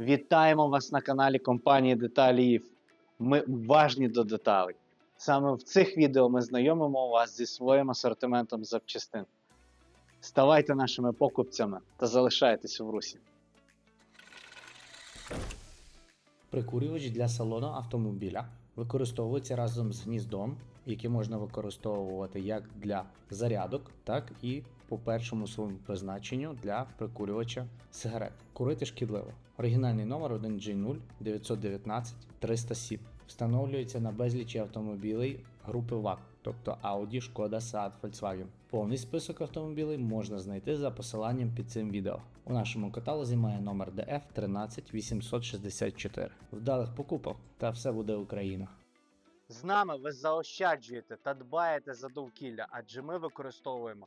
Вітаємо вас на каналі компанії Деталіїв. Ми уважні до деталей. Саме в цих відео ми знайомимо вас зі своїм асортиментом запчастин. Ставайте нашими покупцями та залишайтесь в русі. Прикурювач для салону автомобіля використовується разом з гніздом, який можна використовувати як для зарядок, так і по першому своєму призначенню для прикурювача сигарет. Курити шкідливо. Оригінальний номер 1G0 919 307 встановлюється на безлічі автомобілей групи ВАК, тобто Audi, Шкода, Seat, Volkswagen. Повний список автомобілей можна знайти за посиланням під цим відео. У нашому каталозі має номер DF 13864. Вдалих покупок та все буде Україна. З нами ви заощаджуєте та дбаєте за довкілля, адже ми використовуємо